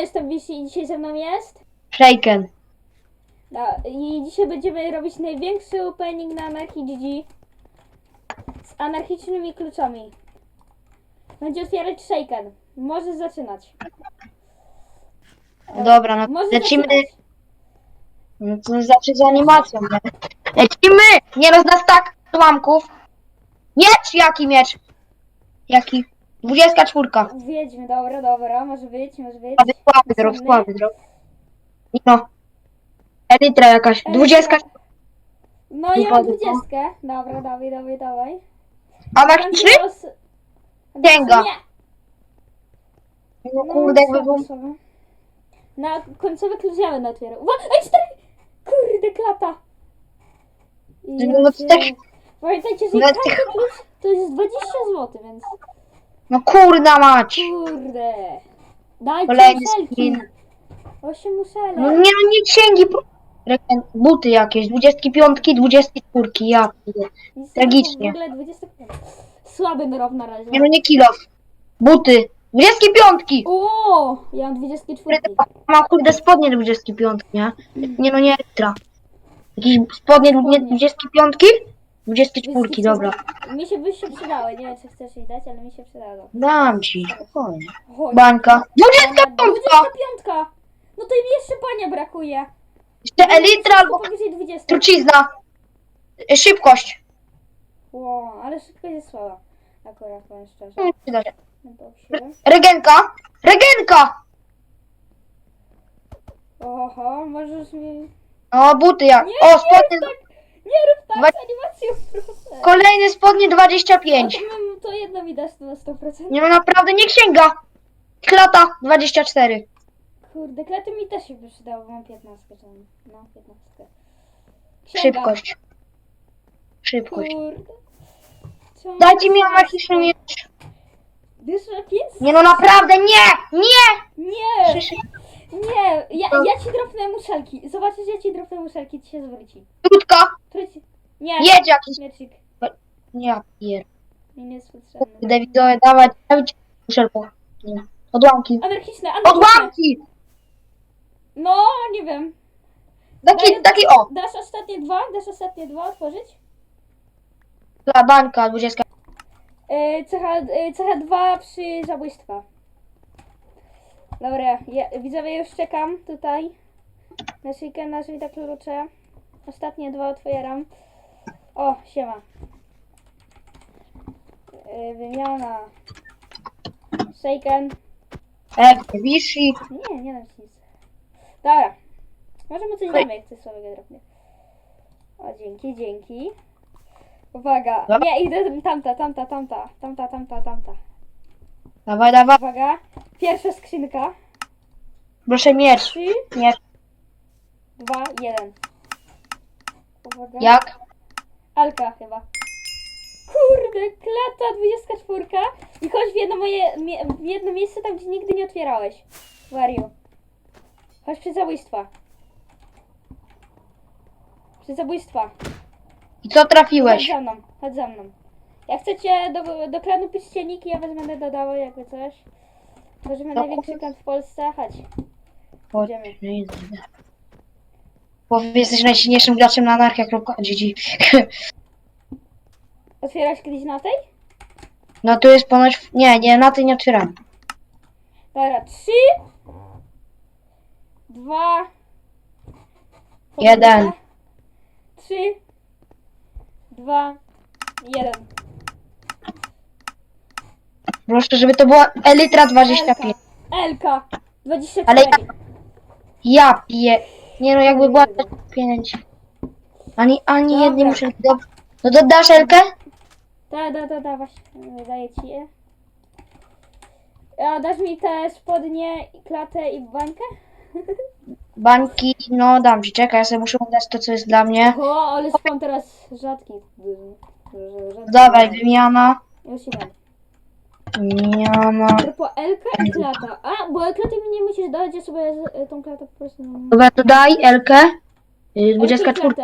Jestem Wisi i dzisiaj ze mną jest. Shaken. No, I dzisiaj będziemy robić największy opening na Anarchii GG z anarchicznymi kluczami. Będzie otwierać Shaken. Możesz zaczynać. Dobra, no Możesz lecimy. zaczynać. No to znaczy z animacją. nie? Lecimy! Nie roz nas tak ułamków. Miecz! Jaki miecz? Jaki? 24. Wiedźmy, dobra, dobra, może być, może być. Słaby, słaby drog, Następny. słaby drog. No. Elitra jakaś. 20. No ja mam Wody, no. dwudziestkę. Dobra, dawaj, dawaj, dawaj. Anarchiczny? Os- Księga. Nie. No kurde, jakby słabo, był... słabo. Na końcowe klucz ja będę otwierał. Uwa- Ej, cztery! Kurde, klata! No, no to Ja tak- Pamiętajcie, że no każdy tak- klucz to jest 20 zł, więc No kurna mać. kurde. Dajcie Kolejny muszelki. skin. Osiem. No nie, no nie księgi. po- Reken- Buty jakieś. 25, 24. Ja. Nic tragicznie. W ogóle 25. Słaby nrok na razie. Nie no nie kilof. Buty. 25! O, ja mam 24. Mam kurde spodnie 25, nie? Nie no nie Elitra. Jakieś spodnie Spodnie. 25? 24, dobra. Mi się by się przydały, nie wiem czy chcesz jej dać, ale mi się przydało. Dam ci, spokojnie. Chodź. Bańka. 25! 25! No to im jeszcze pania brakuje. Jeszcze Elitra albo powyżej 20. trucizna. Y, Szybkość. Wow, ale szybko jest słaba. Akurat powiem szczerze. Przyda się. Boksie. Regenka. Regenka! Oho, możesz mi... O, buty jak. Nie, O, nie tak! Nie rób tak Dwa- z animacją, proszę. Kolejne spodnie A 25. to, mam- to jedno mi dasz na 100%. Nie no naprawdę nie księga. Klata 24. Kurde, klety mi też się by przydało, bo mam 15 czy tam. No, 15. Księga. Szybkość. Szybkość. Kurde. Dajcie mi anarchiczny miecz. Wiesz? Nie no naprawdę nie! Nie! Nie! Nie! Ja, ja ci dropnę muszelki. Zobaczysz, ja ci dropnę muszelki, ci się zwróci. krótka. Nie! Jedź jakiś. Miecik. Nie, ja pier. Mi nie jest potrzebny. Dawidowie, dawać, dawać. Nie. Odłamki. Anarchiczne, anarchiczne! Odłamki! No, nie wiem. Taki, taki o. Dasz ostatnie dwa? Dasz ostatnie dwa otworzyć? Dla bańka, 20. Yy, cecha, yy, cecha dwa przy zabójstwa. Dobra, ja, widzowie już czekam tutaj. Na szyjkę, na tak klucze. Ostatnie dwa otwieram. O, siema. Yy, wymiana. Shaken. E, Wishi. Nie, nie dam ci nic. Dobra. Może mu coś damy, jak coś słabego drobnie. O, dzięki, dzięki. Uwaga. Dobra. Nie, idę tamta, tamta, tamta, tamta, tamta, tamta. Dawaj, dawaj. Uwaga. Pierwsza skrzynka. Proszę miecz. Trzy, Miecz. dwa, jeden. Uwaga. Jak? Alka chyba. Kurde, klata 24. I chodź w jedno, moje, mie, w jedno miejsce tam, gdzie nigdy nie otwierałeś. Wario. Chodź przy zabójstwa. Przy zabójstwa. I co Chodź trafiłeś? za mną, chodź za mną. Jak chcecie do, do klanu piszcie niki, ja was będę dodawał jakby coś. Tworzymy No. największy klan w Polsce, chodź. Chodź, Idziemy. Bo jesteś najsilniejszym graczem na anarchia.gg. Otwierałeś kiedyś na tej? No tu jest ponoć... Nie, nie, na tej nie otwieram. Dobra, trzy, dwa, Jeden. trzy, dwa, jeden. Proszę, żeby to była Elitra 25. Elka, 24. Ale ja... Ja pie... Nie no, jakby była 5. Ani, ani Dobra. jednej muszę... Do... No dodasz Elkę? Da, da, da, da, właśnie, daję ci je. A dasz mi te spodnie, i klatę i bańkę? Bańki, no dam ci, czekaj, ja sobie muszę dać to, co jest dla mnie. O, ale spam teraz rzadki. rzadki. Dawaj, wymiana. Już ci dam. Wymiana. Po Elka i klata. A, bo klatę mi nie musisz dać, ja sobie z- tą klatę po prostu... Dobra, to daj Elkę. Y, 24.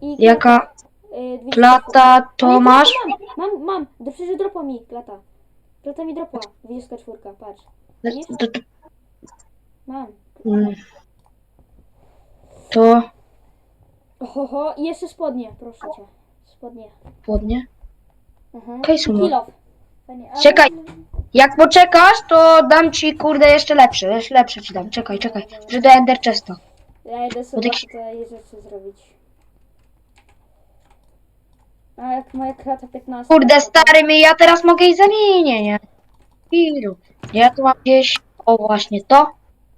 I Jaka y, 24. klata to Ale masz? Mam, mam, mam. Do przecież dropła mi klata. Klata mi dropła. 24, patrz. To, to, Mam. Mm. To Ohoho, i jeszcze spodnie, proszę cię. Spodnie. ładnie. Mhm. Okej, Sumo. Kilof. Ale- Czekaj. Jak poczekasz, to dam ci kurde jeszcze lepsze, jeszcze lepsze ci dam. Czekaj, czekaj. Że do Ender Chesta. Ja idę sobie tak się- tutaj rzeczy zrobić. A jak moja krata 15. Kurde, stary, my ja teraz mogę i zamienię, nie? Ilu? Ja tu mam gdzieś, o właśnie to.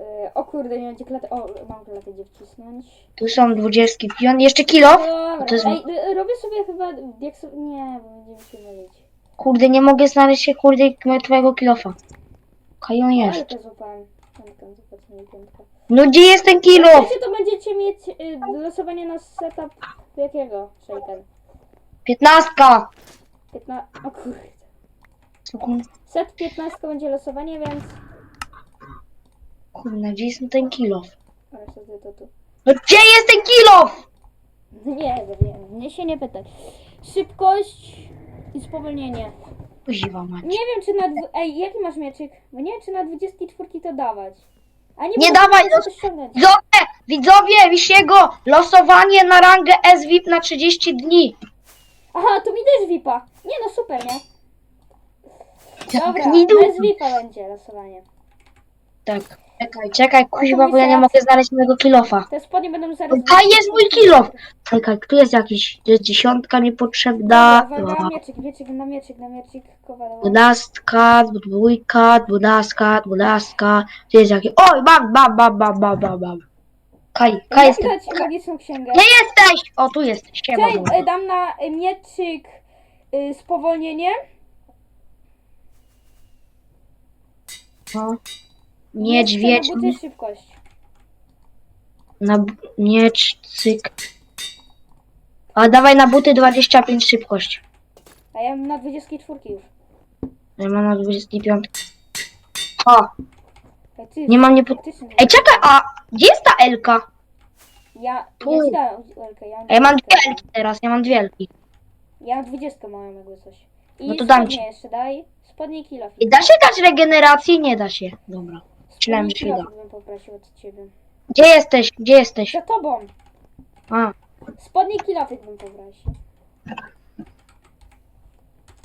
Y, O kurde, nie będzie klatę. O, mam klatę gdzie wcisnąć. Tu są dwudziestki pion, jeszcze kilo. Dobra, to jest- Ej, y, robię sobie chyba. Jak so... Nie, bo będziemy się. Kurde, nie mogę znaleźć się, kurde, twojego kilofa. Kajon Ale jest. to złapałem. Piątka, zobaczmy, piątka. No gdzie jest ten kilof? Wiecie, to będziecie mieć y, losowanie na setup jakiego? Shaken. Piętnastka. 15. O kurde. Set 15 będzie losowanie, więc. Kurde, gdzie jest ten kilof? Ale sobie to tu. No gdzie jest ten kilof? Nie, wiem, mnie się nie pytaj. Szybkość i spowolnienie. Kuziwa mać. Nie wiem, czy na. dwu- Ej, jaki masz mieczyk? Bo nie wiem, czy na 24 to dawać. A nie, Nie bo dawaj, muszę los- ściągnąć. Widzowie, widzowie, Wisiego, losowanie na rangę SVIP na 30 dni. Aha, tu mi też VIPa. Nie no, super, nie? Dobra, Nie długo. bez VIPa będzie losowanie. Tak. Czekaj, czekaj, kuźwa, bo ja nie mogę znaleźć mojego kilofa. Te spodnie będą zaraz... A jest mój kilof! Czekaj, tu jest jakiś, to jest dziesiątka niepotrzebna. Dobra, uwaga, mieczyk, mieczyk, na mieczyk, na mieczyk, kowadło. Dwunastka, dwójka, dwunastka, dwunastka. Tu jest jakiś... Oj, mam, mam, mam, mam, mam, mam, mam. Kaj, Kaj Jak jestem. dać magiczną księgę? Gdzie jesteś? O, tu jesteś, siema. Dobra. y, dam na y, mieczyk y, spowolnienie. No. Miecz na wieczny. buty szybkość. Na b- miecz, cyk. A dawaj na buty 25 szybkość. A ja mam na 24 już. Ja mam na 25. O, Ej, ty, nie mam nie po... faktycznie. Ej, czekaj, a gdzie jest ta Elka? Ja, ja ci dałem Elkę, ja mam, A ja mam 20. dwie Elki teraz, ja mam dwie Elki. Ja mam 20 mają jakby coś. I No to dam spodnie ci. jeszcze daj. Spodnie i kilof. I da się dać regenerację? Nie da się. Dobra. Myślałem, że się da. bym poprosił od ciebie. Gdzie jesteś? Gdzie jesteś? Za tobą. A, Spodnie i kilofik bym poprosił.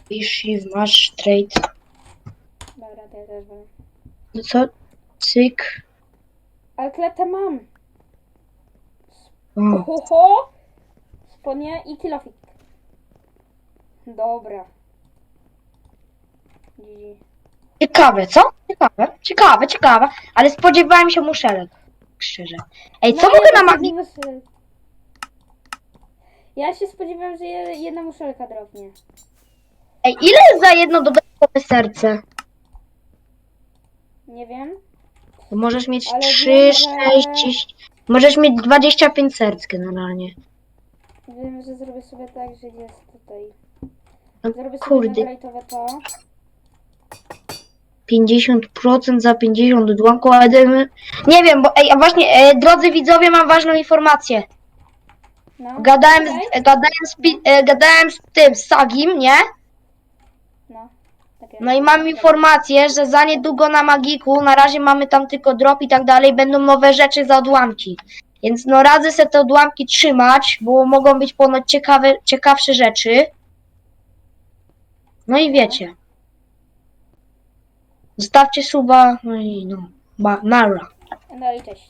Ishiv, masz trade. Dobra, to ja też będę. No co? Cyk. Ale kletę mam. O. Spodnie i kilofik. Dobra. GG. Ciekawe, co? Ciekawe, ciekawe, ciekawe. Ale spodziewałem się muszelek. Szczerze. Ej, co No, mogę na magii? Ja się spodziewałem, że je- jedna muszelka drobnie. Ej, ile jest za jedno dodatkowe serce? Nie wiem. To możesz mieć Ale 3, wiem, 6, że- 10. Możesz mieć 25 serc generalnie. Wiem, że zrobię sobie tak, że jest tutaj. No, Zrobię sobie kurde. nagrajtowe to. 50% za 50 odłamków, ale dajmy- Nie wiem, bo ej, a właśnie, e, drodzy widzowie, mam ważną informację. No. Gadałem z, e, gadałem z, pi- e, gadałem z tym, z Sagim, nie? No. Takie. No i mam informację, że za niedługo na Magiku, na razie mamy tam tylko drop i tak dalej, będą nowe rzeczy za odłamki. Więc no radzę sobie te odłamki trzymać, bo mogą być ponoć ciekawe, ciekawsze rzeczy. No i wiecie. Zostawcie suba, no i no, ba, nara. No i cześć.